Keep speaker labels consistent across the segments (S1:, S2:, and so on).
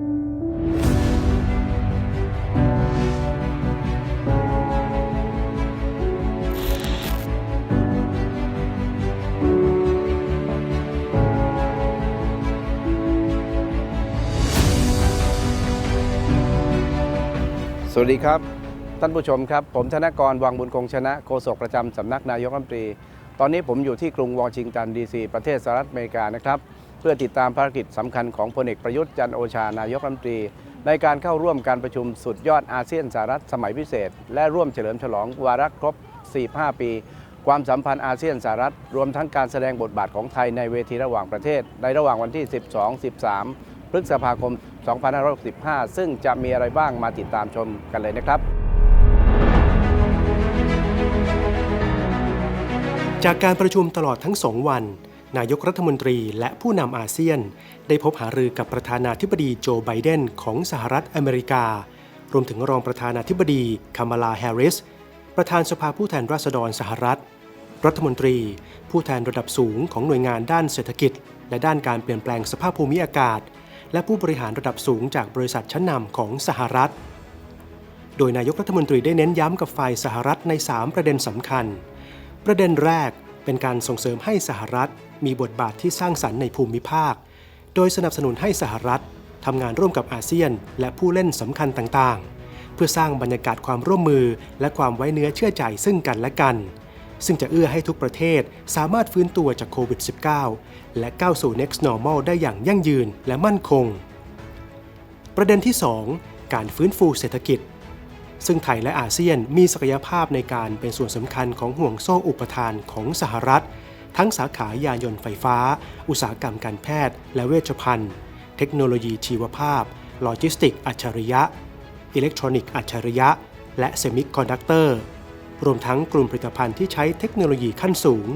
S1: สวัสดีครับ ท่านผู้ชมครับ ผมธนกรวังบุญคงชนะโฆษกประจำสำนักนายกรัฐมนตรี ตอนนี้ผมอยู่ที่กรุงวอชิงตันดีซีประเทศสหรัฐอเมริกานะครับ เพื่อติดตามภารกิจสำคัญของพลเอกประยุทธ์จันโอชานายกรัฐมนตรี ในการเข้าร่วมการประชุมสุดยอดอาเซียนสหรัฐสมัยพิเศษ และร่วมเฉลิมฉลองวาระครบ 45 ปี ความสัมพันธ์อาเซียนสหรัฐ รวมทั้งการแสดงบทบาทของไทยในเวทีระหว่างประเทศ ในระหว่างวันที่ 12-13 พฤษภาคม 2565 ซึ่งจะมีอะไรบ้างมาติดตามชมกันเลยนะครับ
S2: จากการประชุมตลอดทั้งสองวัน นายกรัฐมนตรีและผู้นำอาเซียน ได้พบหารือกับประธานาธิบดีโจไบเดนของสหรัฐอเมริกา รวมถึงรองประธานาธิบดีคามาลาแฮร์ริส ประธานสภาผู้แทนราษฎรสหรัฐ รัฐมนตรี ผู้แทนระดับสูงของหน่วยงานด้านเศรษฐกิจ และด้านการเปลี่ยนแปลงสภาพภูมิอากาศ และผู้บริหารระดับสูงจากบริษัทชั้นนำของสหรัฐ โดยนายกรัฐมนตรีได้เน้นย้ำกับฝ่ายสหรัฐใน 3 ประเด็นสำคัญ ประเด็นแรก เป็นการส่งเสริมให้สหรัฐ มีบทบาทที่สร้างสรรค์ในภูมิภาค โดยสนับสนุนให้สหรัฐทำงานร่วมกับอาเซียน และผู้เล่นสำคัญต่างๆ เพื่อสร้างบรรยากาศความร่วมมือ และความไว้เนื้อเชื่อใจซึ่งกันและกัน ซึ่งจะเอื้อให้ทุกประเทศสามารถฟื้นตัวจากโควิด -19 และก้าวสู่ next normal ได้อย่างยั่งยืนและมั่นคง ประเด็นที่ 2 การฟื้นฟูเศรษฐกิจ ซึ่งไทยและอาเซียนมีศักยภาพในการเป็นส่วนสำคัญของห่วงโซ่อุปทานของสหรัฐ ทั้งสาขายานยนต์ไฟฟ้า อุตสาหกรรมการแพทย์ และเวชภัณฑ์ เทคโนโลยีชีวภาพ โลจิสติกอัจฉริยะ อิเล็กทรอนิกส์อัจฉริยะ และเซมิคอนดักเตอร์ รวมทั้งกลุ่มผลิตภัณฑ์ที่ใช้เทคโนโลยีขั้นสูง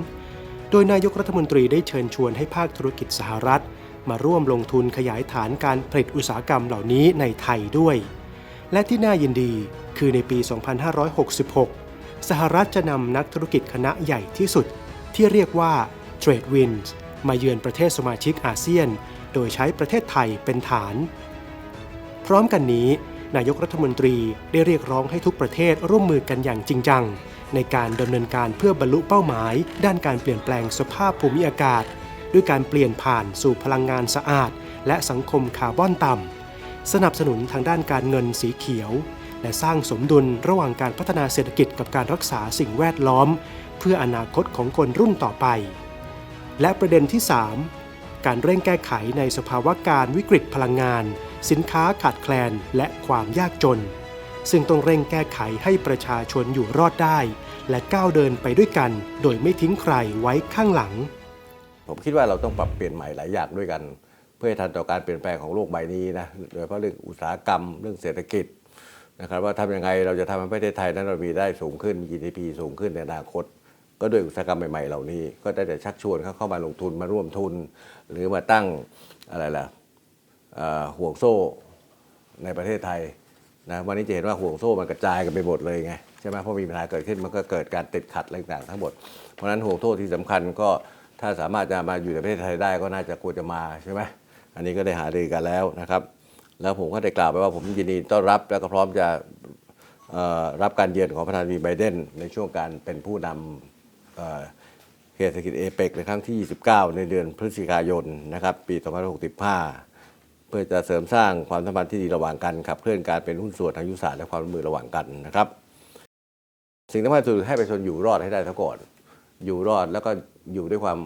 S2: โดยนายกรัฐมนตรีได้เชิญชวนให้ภาคธุรกิจสหรัฐ มาร่วมลงทุนขยายฐานการผลิตอุตสาหกรรมเหล่านี้ในไทยด้วย และที่น่ายินดีคือในปี 2566 สหรัฐจะนำนักธุรกิจคณะใหญ่ที่สุด ที่เรียกว่า Trade Winds มาเยือนประเทศสมาชิกอาเซียน โดยใช้ประเทศไทยเป็นฐาน พร้อมกันนี้ นายกรัฐมนตรีได้เรียกร้องให้ทุกประเทศร่วมมือกันอย่างจริงจัง ในการดำเนินการเพื่อบรรลุเป้าหมาย ด้านการเปลี่ยนแปลงสภาพภูมิอากาศ ด้วยการเปลี่ยนผ่านสู่พลังงานสะอาด และสังคมคาร์บอนต่ำ สนับสนุนทางด้านการเงินสีเขียว และสร้างสมดุลระหว่างการพัฒนาเศรษฐกิจกับการรักษาสิ่งแวดล้อม เพื่ออนาคตของคนรุ่นต่อไป และประเด็นที่ 3 การเร่งแก้ไขในสภาวะการวิกฤตพลังงาน สินค้าขาดแคลนและความยากจน ซึ่งต้องเร่งแก้ไขให้ประชาชนอยู่รอดได้ และก้าวเดินไปด้วยกัน โดยไม่ทิ้งใครไว้ข้างหลัง
S3: ผมคิดว่าเราต้องปรับเปลี่ยนใหม่หลายอย่างด้วยกัน พื่อให้ทันต่อการเปลี่ยนแปลงของโลกใบนี้นะโดยเฉพาะเรื่องอุตสาหกรรมเรื่องเศรษฐกิจนะครับว่าทำยังไงเราจะทำให้ประเทศไทยนั้นเรามีได้สูงขึ้นมี GDP สูงขึ้นในอนาคต ก็ด้วยอุตสาหกรรมใหม่ๆเหล่านี้ ก็ได้แต่ชักชวนเขาเข้ามาลงทุนมาร่วมทุน หรือมาตั้งอะไรล่ะห่วงโซ่ในประเทศไทยนะวันนี้จะเห็นว่าห่วงโซ่มันกระจายกันไปหมดเลยไงใช่ไหมเพราะมีปัญหาเกิดขึ้นมันก็เกิดการติดขัดอะไรต่างๆทั้งหมด เพราะฉะนั้นห่วงโซ่ที่สำคัญก็ถ้าสามารถจะมาอยู่ในประเทศไทยได้ก็น่าจะควรจะมาใช่ไหม อันนี้ก็ได้หารือกันแล้วนะครับ แล้วผมก็ได้กล่าวไปว่าผมยินดีต้อนรับแล้วก็พร้อมจะรับการเยือนของประธานาธิบดีไบเดนในช่วงการเป็นผู้นำเอ่อเศรษฐกิจเอเปกในครั้งที่ 29 ในเดือนพฤศจิกายนนะครับปี 2565 เพื่อจะเสริมสร้างความสัมพันธ์ที่ดีระหว่างกันขับเคลื่อนการเป็นหุ้นส่วนทางยุทธศาสตร์และความร่วมมือระหว่างกันนะครับ สิ่งสำคัญสุดให้ประชาชนอยู่รอดให้ได้ซะก่อน อยู่รอดแล้วก็อยู่ด้วยความ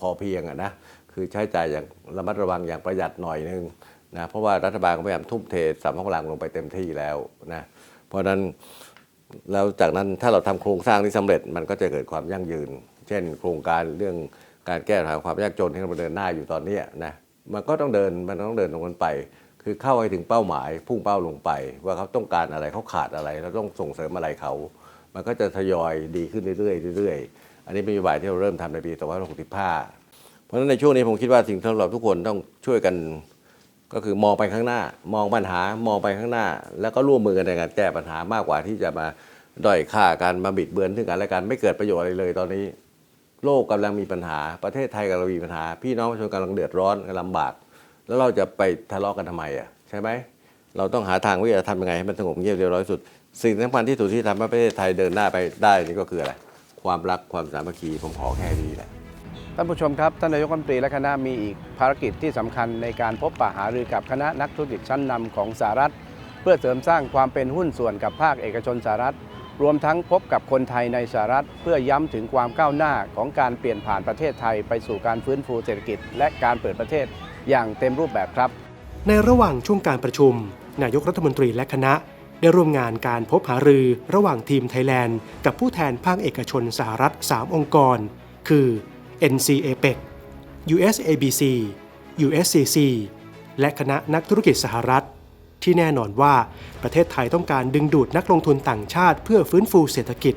S3: พอเพียงอะนะ คือใช้จ่ายอย่างระมัดระวังอย่างประหยัดหน่อยนึงนะเพราะว่ารัฐบาลก็พยายามทุ่มเทสัมภาระลงไปเต็มที่แล้วนะเพราะฉะนั้นแล้วจากนั้นถ้าเราทำโครงสร้างที่สำเร็จมันก็จะเกิดความยั่งยืน เช่น โครงการเรื่องการแก้ปัญหาความยากจนที่เราเดินหน้าอยู่ตอนนี้นะมันก็ต้องเดินมันต้องเดินตรงนั้นไป คือเข้าให้ถึงเป้าหมาย พุ่งเป้าลงไป ว่าเขาต้องการอะไรเขาขาดอะไรเราต้องส่งเสริมอะไรเขา มันก็จะทยอยดีขึ้นเรื่อยๆเรื่อยๆอันนี้เป็นนโยบายที่เราเริ่มทำในปี 2565 เพราะฉะนั้นในช่วงนี้ผมคิดว่าสิ่งที่เราทุกคนต้องช่วยกันก็คือมองไปข้างหน้า มองปัญหามองไปข้างหน้า แล้วก็ร่วมมือกันในการแก้ปัญหามากกว่าที่จะมาด้อยค่าการมาบิดเบือนถึงกันและกันไม่เกิดประโยชน์อะไรเลยตอนนี้ โลกกำลังมีปัญหา ประเทศไทยกำลังมีปัญหา พี่น้องประชาชนกำลังเดือดร้อนกำลังลำบาก แล้วเราจะไปทะเลาะกันทำไมอะใช่ไหมเราต้องหาทางว่าจะทำยังไงให้มันสงบเงียบเรียบร้อยสุด สิ่งสำคัญที่สุดที่ทำให้ประเทศไทยเดินหน้าไปได้นี่ก็คืออะไรความรักความสามัคคีผมขอแค่นี้แหละ
S1: ท่านผู้ชมครับท่านนายกรัฐมนตรีและคณะมีอีกภารกิจที่สำคัญในการพบปะหารือกับคณะนักธุรกิจชั้นนำของสหรัฐ เพื่อเสริมสร้างความเป็นหุ้นส่วนกับภาคเอกชนสหรัฐ รวมทั้งพบกับคนไทยในสหรัฐ เพื่อย้ำถึงความก้าวหน้าของการเปลี่ยนผ่านประเทศไทยไปสู่การฟื้นฟูเศรษฐกิจ และการเปิดประเทศอย่างเต็มรูปแบบครับ
S2: ในระหว่างช่วงการประชุม นายกรัฐมนตรีและคณะ ได้ร่วมงานการพบหารือระหว่างทีมไทยแลนด์ กับผู้แทนภาคเอกชนสหรัฐ 3 องค์กร คือ NCAPEC USABC USCC และคณะนักธุรกิจสหรัฐ ที่แน่นอนว่าประเทศไทยต้องการดึงดูดนักลงทุนต่างชาติเพื่อฟื้นฟูเศรษฐกิจ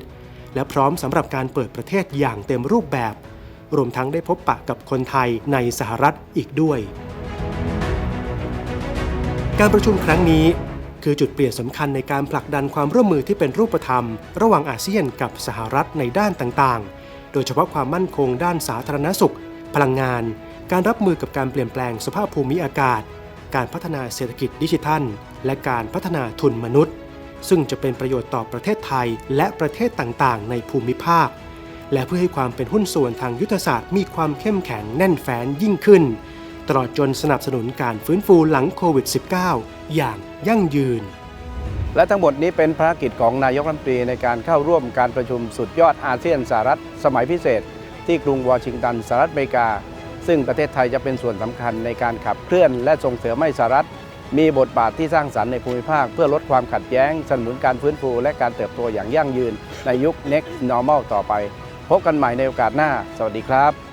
S2: และพร้อมสำหรับการเปิดประเทศอย่างเต็มรูปแบบ รวมทั้งได้พบปะกับคนไทยในสหรัฐอีกด้วย การประชุมครั้งนี้คือจุดเปลี่ยนสำคัญในการผลักดันความร่วมมือที่เป็นรูปธรรม ระหว่างอาเซียนกับสหรัฐในด้านต่างๆ โดยเฉพาะความมั่นคงด้านสาธารณสุข พลังงาน การรับมือกับการเปลี่ยนแปลงสภาพภูมิอากาศ การพัฒนาเศรษฐกิจดิจิทัล และการพัฒนาทุนมนุษย์ ซึ่งจะเป็นประโยชน์ต่อประเทศไทยและประเทศต่างๆ ในภูมิภาค และเพื่อให้ความเป็นหุ้นส่วนทางยุทธศาสตร์มีความเข้มแข็งแน่นแฟ้นยิ่งขึ้น ตลอดจนสนับสนุนการฟื้นฟูหลังโควิด -19 อย่างยั่งยืน
S1: และทั้งหมดนี้เป็นภารกิจของนายกรัฐมนตรีในการเข้าร่วมการประชุมสุดยอดอาเซียนสหรัฐสมัยพิเศษ ที่กรุงวอชิงตันสหรัฐอเมริกา ซึ่งประเทศไทยจะเป็นส่วนสำคัญในการขับเคลื่อนและส่งเสริมให้สหรัฐ มีบทบาทที่สร้างสรรค์ในภูมิภาค เพื่อลดความขัดแย้งสนับสนุนการฟื้นฟูและการเติบโตอย่างยั่งยืนในยุค next normal ต่อไป พบกันใหม่ในโอกาสหน้า สวัสดีครับ